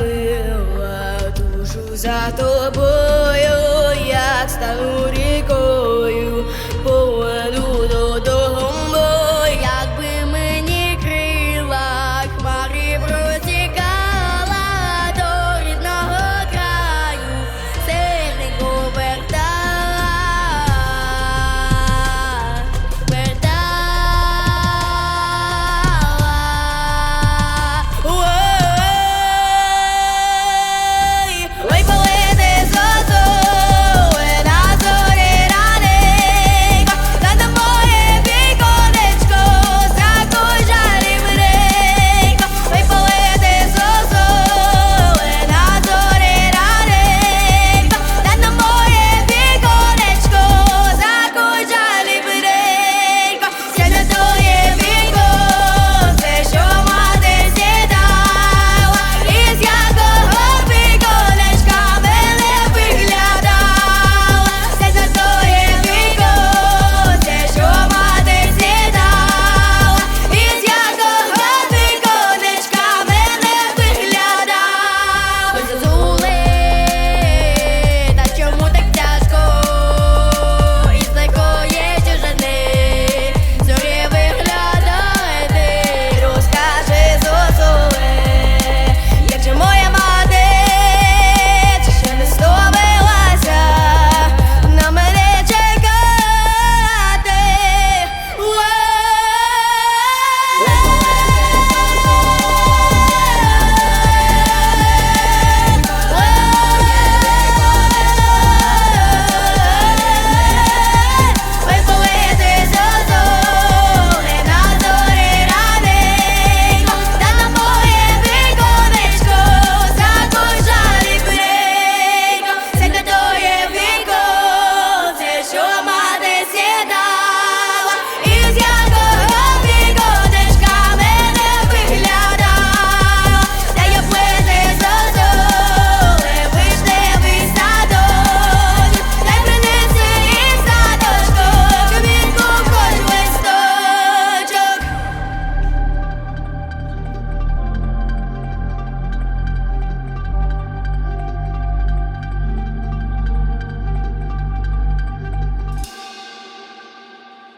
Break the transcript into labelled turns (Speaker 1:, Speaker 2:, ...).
Speaker 1: мила, душу за тобою, як стану.